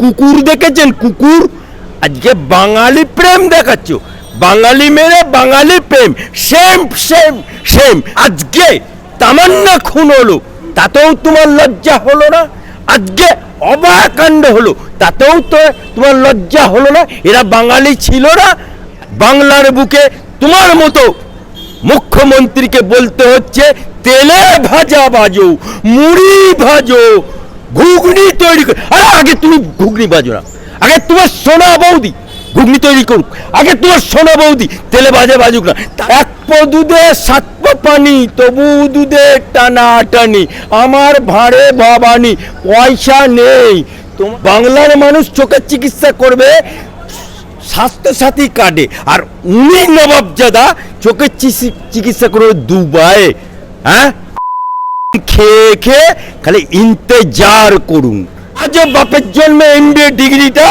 কুকুর দেখেছেন কুকুর? আজকে বাঙালি প্রেম দেখাচ্ছ। বাঙালি মেরে বাঙালি প্রেম। Same same same. আজকে তামান্না খুন হলো, তাতেও তোমার লজ্জা হলো না? আজকে অবাকাণ্ড হলো, তাতেও তো তোমার লজ্জা হলো না? এরা বাঙালি ছিল না? বাংলার বুকে তোমার মতো মুখ্যমন্ত্রীকে বলতে হচ্ছে তেলে ভাজা ভাজো মুড়ি ভাজো ঘুগনি তৈরি কর। আরে আগে তুমি ঘুগনি ভাজো না। আগে তোমার সোনা বৌদি ঘুগনি তৈরি করুক। আগে তোমার সোনা বৌদি তেলে ভাজা ভাজুক না। এক পো দুধে সাত পো পানি তবু দুধে টানা টানি। আমার ভাড়ে ভাবানি পয়সা নেই। বাংলার মানুষ চোখের চিকিৎসা করবে স্বাস্থ্যসাথী কার্ডে। আর উনি নবাবজাদা চোখের চিকিৎসা করবে দুবাই হ্যাঁ? খেয়ে খেয়ে খালি ইন্তেজার করুন। আজ বাপের জন্মে এমবিএ ডিগ্রিটা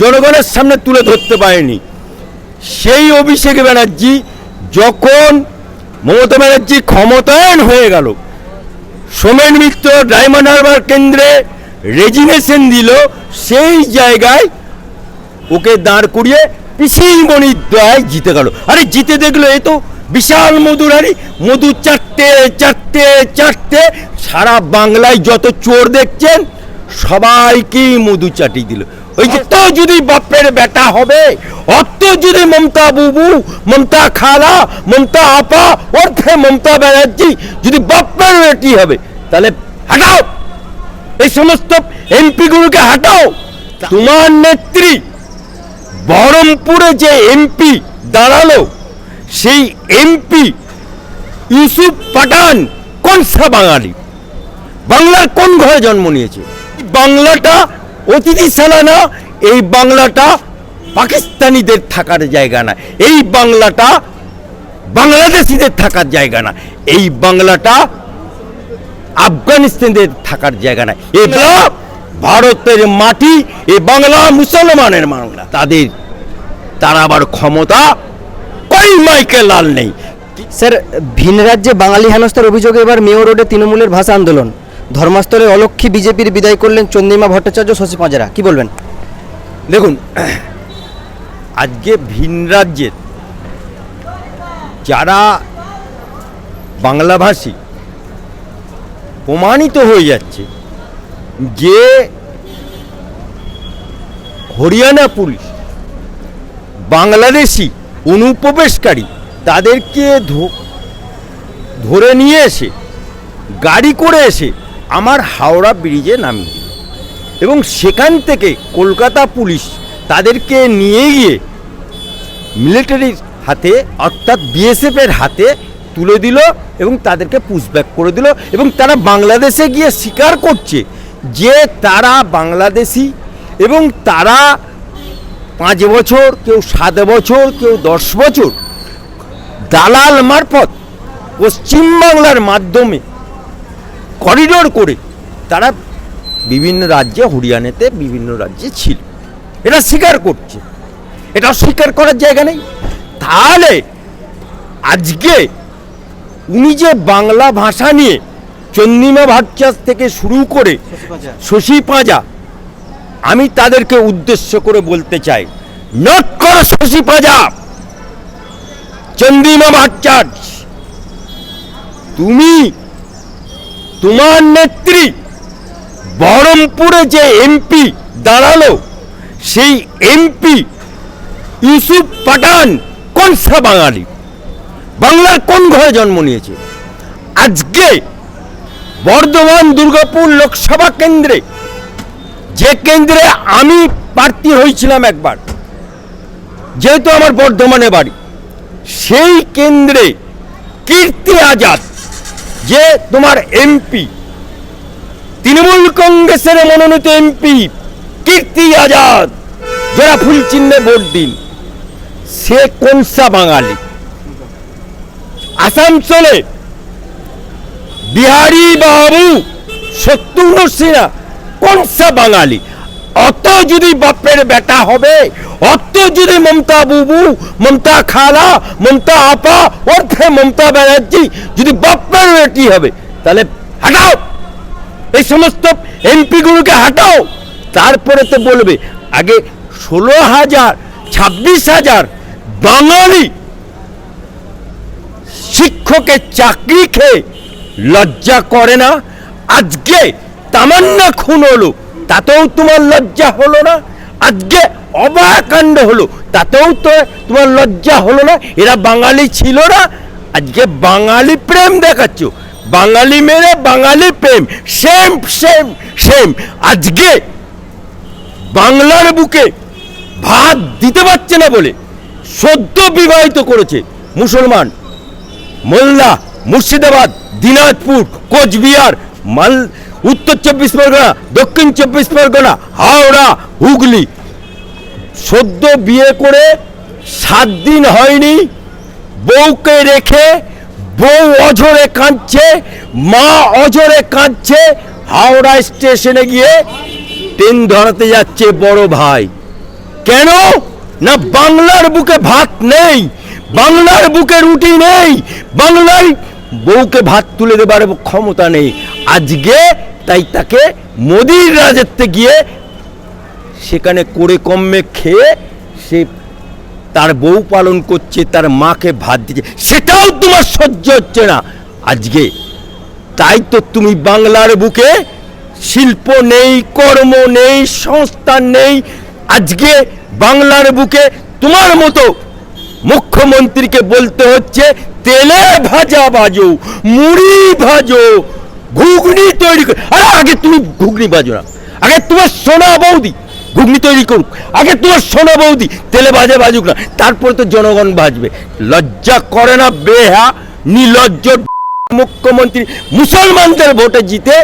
জনগণের সামনে তুলে ধরতে পারেনি। সেই অভিষেক ব্যানার্জি যখন মমতা ব্যানার্জি ক্ষমতায়ন হয়ে গেল, সোমেন মিত্র ডায়মন্ড হারবার কেন্দ্রে রেজিগনেশন দিল, সেই জায়গায় ওকে দাঁড় করিয়ে পিসিমণির দয় জিতে গেল। আরে জিতে দেখল এই তো বিশাল মধুরারি মধু চারটে চারটে চারটে সারা বাংলায় যত চোর দেখছেন, সবাইকেই মধু চাটি দিল। ওই যে তো যদি বাপের বেটা হবে, অত যদি মমতা বুবু, মমতা খালা, মমতা আপা অর্থে মমতা ব্যানার্জি যদি বাপের বেটি হবে, তাহলে হাঁটাও। এই সমস্ত এমপিগুলোকে হাঁটাও। তোমার নেত্রী, বহরমপুরে যে এমপি দাঁড়াল সেই এমপি ইউসুফ পাঠান কোন সা বাঙালি? বাংলার কোন ঘরে জন্ম নিয়েছে? বাংলাটা অতিথিশালা না, এই বাংলাটা পাকিস্তানিদের থাকার জায়গা না, এই বাংলাটা বাংলাদেশিদের থাকার জায়গা না, এই বাংলাটা আফগানিস্তানদের থাকার জায়গা না। এ ভারতের মাটি, এ বাংলা মুসলমানের বাংলা। তাদের, তারা আবার ক্ষমতা কই মাইকে লাল নেই। স্যার ভিন রাজ্যে বাঙালি হেনস্থার অভিযোগে এবার মেয়র রোডে তৃণমূলের ভাষা আন্দোলন। ধর্মস্থলে অলক্ষী বিজেপির বিদায় করলেন চন্দ্রিমা ভট্টাচার্য শশী পাঁজরা। কি বলবেন? দেখুন আজকে ভিন রাজ্যের যারা বাংলাভাষী প্রমাণিত হয়ে যাচ্ছে যে হরিয়ানা পুলিশ বাংলাদেশি অনুপ্রবেশকারী তাদেরকে ধরে নিয়ে এসে, গাড়ি করে এসে আমার হাওড়া ব্রিজে নামিয়ে দিল। এবং সেখান থেকে কলকাতা পুলিশ তাদেরকে নিয়ে গিয়ে মিলিটারির হাতে, অর্থাৎ বিএসএফের হাতে তুলে দিল এবং তাদেরকে পুশব্যাক করে দিল এবং তারা বাংলাদেশে গিয়ে স্বীকার করছে যে তারা বাংলাদেশি এবং তারা পাঁচ বছর কেউ সাত বছর কেউ দশ বছর। দালাল মারফত পশ্চিমবাংলার মাধ্যমে করিডোর করে তারা বিভিন্ন রাজ্যে হরিয়ানাতে বিভিন্ন রাজ্যে ছিল। এটা স্বীকার করছে। এটা স্বীকার করার জায়গা নেই। তাহলে আজকে উনি যে বাংলা ভাষা নিয়ে চন্দ্রিমা ভট্টাচার্য থেকে শুরু করে শশী পাঁজা আমি তাদেরকে উদ্দেশ্য করে বলতে চাই নট করো শশী পাঁজা চন্দ্রিমা ভট্টাচার্য, তুমি, তোমার নেত্রী, বহরমপুরে যে এমপি দাঁড়াল, সেই এমপি ইউসুফ পাঠান কোন সা বাঙালি? বাংলার কোন ঘরে জন্ম নিয়েছে? আজকে বর্ধমান দুর্গাপুর লোকসভা কেন্দ্রে যে কেন্দ্রে আমি প্রার্থী হয়েছিলাম একবার, যেহেতু আমার বর্ধমানে বাড়ি, সেই কেন্দ্রে কীর্তি আজাদ, যে তোমার এমপি, তৃণমূল কংগ্রেসের মনোনীত এমপি, কীর্তি আজাদ, যারা ফুল চিহ্নে ভোট দিন, সে কোনসা বাঙালি? আসানসোলে বিহারি বাবু শত্রুঘ্ন সিনহা কোনসা বাঙালি? অত যদি বাপের বেটা হবে, অত যদি মমতা বুবু, মমতা খালা, মমতা আপা অর্থে মমতা ব্যানার্জি যদি বাপের বেটি হবে, তাহলে হাটাও। এই সমস্ত এমপিগুলোকে হাঁটাও। তারপরে তো বলবে, আগে ষোলো হাজার, ছাব্বিশ হাজার বাঙালি শিক্ষকের চাকরি খেয়ে লজ্জা করে না? আজকে তামান্না খুন হলো। তাতেও তোমার লজ্জা হলো না। আজকে অবাকাণ্ড হলো। তাতেও তো তোমার লজ্জা হলো না। এরা বাঙালি ছিল না। আজকে বাঙালি প্রেম দেখাচ্ছ। বাঙালি মেরে বাঙালি প্রেম। সেম সেম সেম আজকে বাংলার বুকে ভাত দিতে পারছে না বলে সদ্য বিবাহিত করেছে মুসলমান মোল্লা মুর্শিদাবাদ, দিনাজপুর, কোচবিহার, মাল উত্তর চব্বিশ পরগনা, দক্ষিণ চব্বিশ পরগনা, হাওড়া, হুগলি। সদ্য বিয়ে করে সাত দিন হয়নি, বউকে রেখে বউ অঝরে কাঁদছে, মা অঝরে কাঁদছে, হাওড়া স্টেশনে গিয়ে ট্রেন ধরাতে যাচ্ছে বড় ভাই। কেন? না বাংলার বুকে ভাত নেই, বাংলার বুকে রুটি নেই বাংলার বউকে ভাত তুলে দেবার ক্ষমতা নেই। আজকে তাই তাকে মোদির রাজত্বে গিয়ে সেখানে করে কমে খেয়ে সে তার বউ পালন করছে, তার মাকে ভাত দিচ্ছে। সেটাও তোমার সহ্য হচ্ছে না। আজকে তাই তো তুমি বাংলার বুকে শিল্প নেই, কর্ম নেই, সংস্থান নেই। আজকে বাংলার বুকে তোমার মতো মুখ্যমন্ত্রীকে বলতে হচ্ছে, তেলে ভাজা ভাজো মুড়ি ভাজো। ঘুগনি তৈরি কর আরে আগে তুমি ঘুগনি ভাজো না। আগে তোমার সোনা বৌদি ঘুগনি তৈরি করুক। আগে তোমার সোনা বৌদি তেলে ভাজা বাজুক না। তারপরে তো জনগণ বাজবে লজ্জা করে না বেহা নির্লজ্জ মুখ্যমন্ত্রী মুসলমানদের ভোটে জিতে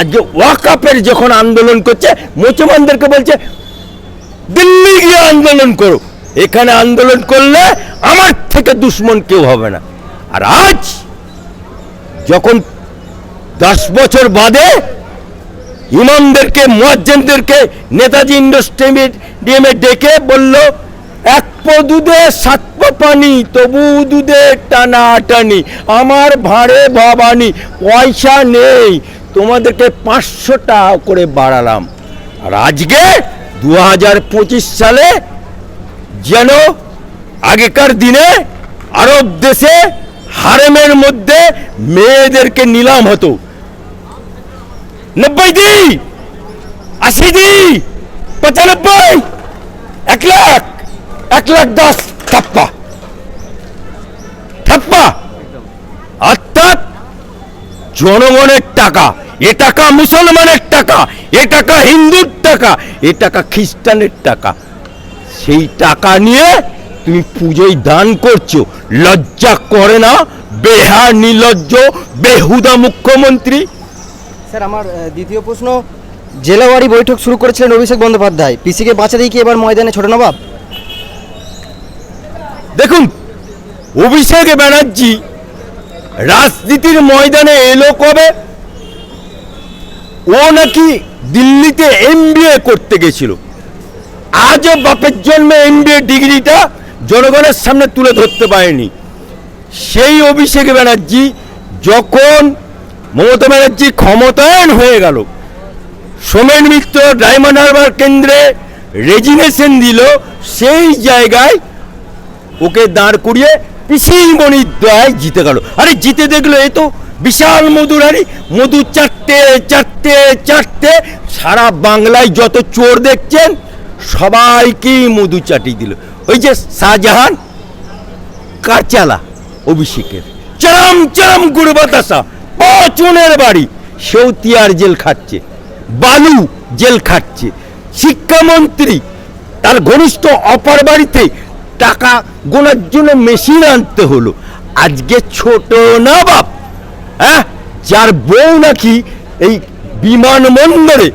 আজকে ওয়াকাপের যখন আন্দোলন করছে, মুসলমানদেরকে বলছে, দিল্লি গিয়ে আন্দোলন করো। এখানে আন্দোলন করলে আমার থেকে দুশ্মন কেউ হবে না। আর আজ যখন দশ বছর বাদে ইমামদেরকে, মুয়াজ্জিনদেরকে নেতাজি ইন্ডোর স্টেডিয়ামে ডেকে বলল, এক পো দুধে, সাত পো পানি, তবু দুধে টানা টানি, আমার ভাঁড়ে ভবানি, পয়সা নেই, তোমাদেরকে পাঁচশো টাকা করে বাড়ালাম। আর আজকে দু হাজার পঁচিশ সালে যেন আগেকার দিনে আরব দেশে হারেমের মধ্যে মেয়েদেরকে নিলাম হতো। নব্বই দি, আশি দি, পঁচানব্বই, এক লাখ এক লাখ দশ, ঠাপ্পা। ঠাপ্পা। অর্থাৎ জনগণের টাকা, এ টাকা মুসলমানের টাকা, এ টাকা হিন্দুর টাকা, এ টাকা খ্রিস্টানের টাকা। সেই টাকা নিয়ে তুমি পুজোয় দান করছ, লজ্জা করে না? বেহা নির্লজ্জ, বেহুদা মুখ্যমন্ত্রী স্যার, আমার দ্বিতীয় প্রশ্ন। জেলাওয়ারি বৈঠক শুরু করেছিলেন অভিষেক বন্দ্যোপাধ্যায়। পিসিকে বাঁচাতেই কি এবার ময়দানে ছোট নবাব? দেখুন, অভিষেক ব্যানার্জি রাজনীতির ময়দানে এলো কবে? ও নাকি দিল্লিতে এমবিএ করতে গেছিল। আজও বাপের জন্মে এমবিএ ডিগ্রিটা জনগণের সামনে তুলে ধরতে পারেনি। সেই অভিষেক ব্যানার্জি যখন মমতা ব্যানার্জি ক্ষমতায়ন হয়ে গেল। সোমেন মিত্র ডায়মন্ড হারবার কেন্দ্রে রেজিগনেশন দিল, সেই জায়গায় ওকে দাঁড় করিয়ে পিসিমণির দয় জিতে গেল। আরে জিতে দেখল এই তো বিশাল মধুর মধুরানি মধু চারটে চারটে চারটে, সারা বাংলায় যত চোর দেখছেন সবাইকেই মধু চাটি দিল। ওই যে শাহজাহান কাচালা অভিষেকের। চরম চরম গুড় বাতাসা পচনের বাড়ি। সেও তিয়ার জেল খাচ্ছে, বালু জেল খাচ্ছে, শিক্ষামন্ত্রী তার ঘনিষ্ঠ অপার বাড়িতে টাকা গোনার জন্য মেশিন আনতে হলো। আজকে ছোট না বাপ হ্যাঁ? যার বউ নাকি এই বিমানবন্দরে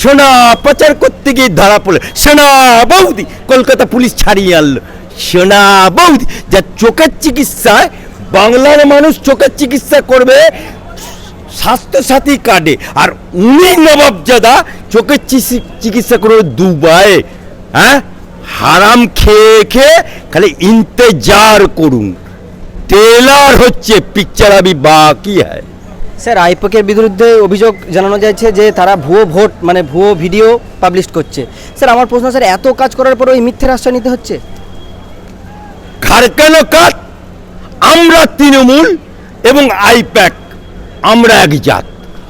সোনা পাচার করতে গিয়ে ধরা পড়ল সোনা বৌদি, কলকাতা পুলিশ ছাড়িয়ে আনলো। সোনা বৌদি যা চোখের চিকিৎসায় বাংলার মানুষ চোখের চিকিৎসা করবে স্বাস্থ্যসাথী কার্ডে। আর উনি নবাবজাদা চোখের চিকিৎসা করবে দুবাই হ্যাঁ? হারাম খেয়ে খেয়ে খালি ইন্তেজার করুন। টেলার হচ্ছে পিকচার আবি বাকি হ্যায়। স্যার আইপকের বিরুদ্ধে অভিযোগ জানানো যাচ্ছে যে তারা ভুয়ো ভোট মানে ভুয়ো ভিডিও পাবলিশ করছে। স্যার আমার প্রশ্ন স্যার এত কাজ করার পরেও ওই মিথ্যের আশ্রয় নিতে হচ্ছে? ঘাড় কেন কাত আমরা তৃণমূল এবং আইপ্যাক। আমরা এক জাত।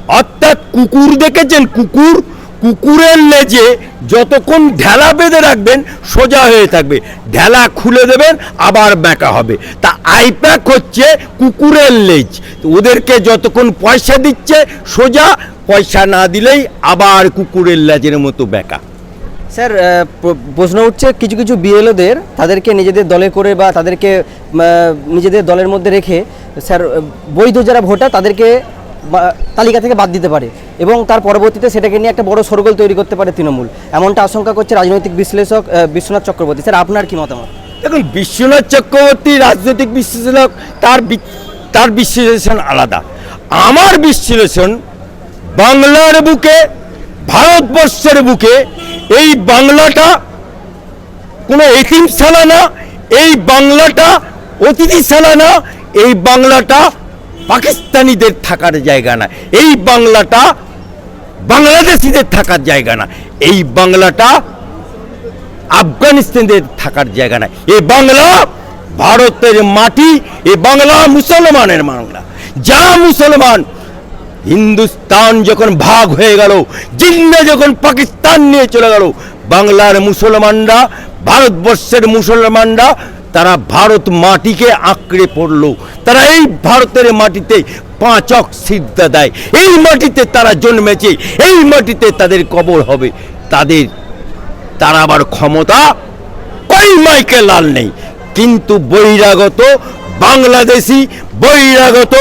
অর্থাৎ কুকুর দেখেছেন কুকুর? কুকুরের লেজে যতক্ষণ ঢেলা বেঁধে রাখবেন, সোজা হয়ে থাকবে। ঢেলা খুলে দেবেন, আবার ব্যাঁকা হবে। তা আইপ্যাক হচ্ছে কুকুরের লেজ। ওদেরকে যতক্ষণ পয়সা দিচ্ছে, সোজা, পয়সা না দিলেই আবার কুকুরের লেজের মতো ব্যাঁকা স্যার প্রশ্ন উঠছে কিছু কিছু বিএলওদের তাদেরকে নিজেদের দলে করে বা তাদেরকে নিজেদের দলের মধ্যে রেখে, স্যার, বৈধ যারা ভোটার তাদেরকে তালিকা থেকে বাদ দিতে পারে এবং তার পরবর্তীতে সেটাকে নিয়ে একটা বড় সরগোল তৈরি করতে পারে তৃণমূল। এমনটা আশঙ্কা করছে রাজনৈতিক বিশ্লেষক বিশ্বনাথ চক্রবর্তী। স্যার, আপনার কি মতামত? দেখুন, বিশ্বনাথ চক্রবর্তী রাজনৈতিক বিশ্লেষক, তার তার বিশ্লেষণ আলাদা। আমার বিশ্লেষণ বাংলার বুকে ভারতবর্ষের বুকে এই বাংলাটা কোনো এতিমশালা না, এই বাংলাটা অতিথিশালা না, এই বাংলাটা পাকিস্তানিদের থাকার জায়গা না, এই বাংলাটা বাংলাদেশিদের থাকার জায়গা না, এই বাংলাটা আফগানিস্তানদের থাকার জায়গা নাই এই বাংলা ভারতের মাটি এই বাংলা মুসলমানের বাংলা, যা মুসলমান হিন্দুস্তান যখন ভাগ হয়ে গেল জিন্না যখন পাকিস্তান নিয়ে চলে গেল, বাংলার মুসলমানরা, ভারতবর্ষের মুসলমানরা, তারা ভারত মাটিকে আঁকড়ে পড়ল। তারা এই ভারতের মাটিতে পাঁচক সিদ্ধা দেয়। এই মাটিতে তারা জন্মেছে, এই মাটিতে তাদের কবর হবে। তাদের, তার আবার ক্ষমতা কই মাইকে লাল নেই? কিন্তু বহিরাগত বাংলাদেশি, বহিরাগত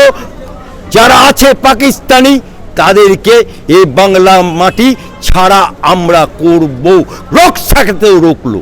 যারা আছে পাকিস্তানি তাদেরকে এই বাংলা মাটি ছাড়া আমরা করব। রোগ সাকাতেও রোকলো।